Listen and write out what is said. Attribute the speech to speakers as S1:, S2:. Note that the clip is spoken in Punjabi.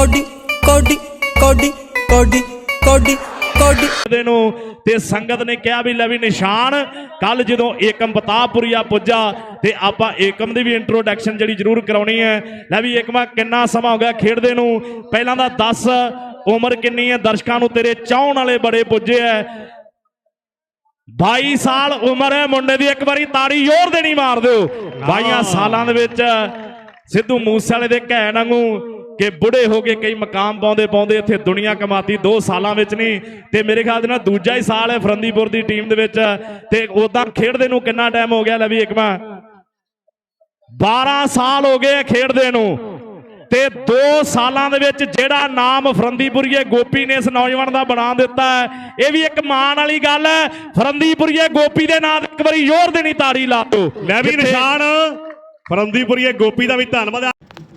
S1: ਕੋਡੀ ਕੋਡੀ ਕੋਡੀ ਕੋਡੀ ਕੋਡੀ ਕੋਡੀ।
S2: ਦੇ ਨੂੰ ਤੇ ਸੰਗਤ ਨੇ ਕਿਹਾ ਵੀ ਲੈ ਵੀ ਨਿਸ਼ਾਨ ਕੱਲ ਜਦੋਂ ਏਕਮ ਬਤਾਪੁਰੀਆ ਪੁੱਜਾ ਤੇ ਆਪਾਂ ਏਕਮ ਦੀ ਵੀ ਇੰਟਰੋਡਕਸ਼ਨ ਜਿਹੜੀ ਜ਼ਰੂਰ ਕਰਾਉਣੀ ਹੈ। ਲੈ ਵੀ ਏਕਮਾ ਕਿੰਨਾ ਸਮਾਂ ਹੋ ਗਿਆ ਖੇਡਦੇ ਨੂੰ। ਪਹਿਲਾਂ ਦਾ 10 ਉਮਰ ਕਿੰਨੀ ਹੈ? ਦਰਸ਼ਕਾਂ ਨੂੰ ਤੇਰੇ ਚਾਹਣ ਵਾਲੇ ਬੜੇ ਪੁੱਜੇ ਐ। 22 ਸਾਲ ਉਮਰ ਹੈ ਮੁੰਡੇ ਦੀ ਇੱਕ ਵਾਰੀ ਤਾੜੀ ਜ਼ੋਰ ਦੇਣੀ ਮਾਰ ਦਿਓ। 22 ਸਾਲਾਂ ਦੇ ਵਿੱਚ ਸਿੱਧੂ ਮੂਸੇਵਾਲੇ ਦੇ ਘੈਣ ਵਾਂਗੂ ਕਿ ਬੁੜੇ ਹੋ ਕੇ ਕਈ ਮਕਾਮ ਪਾਉਂਦੇ ਪਾਉਂਦੇ ਇੱਥੇ ਦੁਨੀਆ ਕਮਾਤੀ 2 ਸਾਲਾਂ ਵਿੱਚ ਨਹੀਂ। ਤੇ ਮੇਰੇ ਖਿਆਲ ਨਾਲ ਦੂਜਾ ਹੀ ਸਾਲ ਹੈ ਫਰੰਦੀਪੁਰ ਦੀ ਟੀਮ ਦੇ ਵਿੱਚ। ਤੇ ਉਦਾਂ ਖੇਡਦੇ ਨੂੰ ਕਿੰਨਾ ਟਾਈਮ ਹੋ ਗਿਆ ਲੈ ਵੀ ਇੱਕਮਾ 12 ਸਾਲ ਹੋ ਗਏ ਖੇਡਦੇ ਨੂੰ। ਤੇ 2 ਸਾਲਾਂ ਦੇ ਵਿੱਚ ਜਿਹੜਾ ਨਾਮ ਫਰੰਦੀਪੁਰੀਏ ਗੋਪੀ ਨੇ ਇਸ ਨੌਜਵਾਨ ਦਾ ਬਣਾ ਦਿੱਤਾ ਹੈ ਇਹ ਵੀ ਇੱਕ ਮਾਣ ਵਾਲੀ ਗੱਲ ਹੈ। ਫਰੰਦੀਪੁਰੀਏ ਗੋਪੀ ਦੇ ਨਾਂ ਤੇ ਇੱਕ ਵਾਰੀ ਜ਼ੋਰ ਦੇਣੀ ਤਾੜੀ ਲਾ ਦਿਓ।
S3: ਲੈ ਵੀ ਨਿਸ਼ਾਨ ਫਰੰਦੀਪੁਰੀਏ ਗੋਪੀ ਦਾ ਵੀ ਧੰਨਵਾਦ।